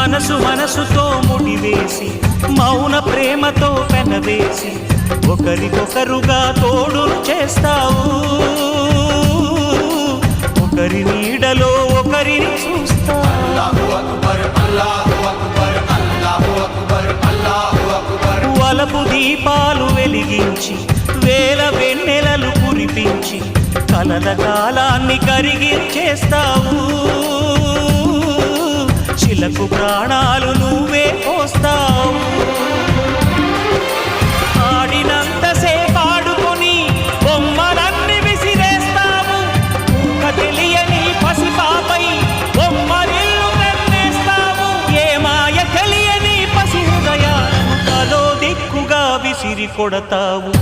మనసు మనసుతో ముడివేసి మౌన ప్రేమతో పెనవేసి ఒకరికొకరుగా తోడు చేస్తావు. ఒకరి నీడలో ఒకరిని చూస్తావు. వలపు దీపాలు వెలిగించి వేల వెన్నెలలు కురిపించి కలల కాలాన్ని కరిగి చేస్తావు. చిలకు ప్రాణాలు నువ్వే పోస్తావు. ఆడినంతసేపు ఆడుకొని బొమ్మలన్నీ విసిరేస్తావు. ఊహ తెలియని పసిపాపై బొమ్మరిల్లు కన్నేస్తావు ఏ మాయ తెలియని పసి హృదయాలను తలో దిక్కుగా విసిరి కొడతావు.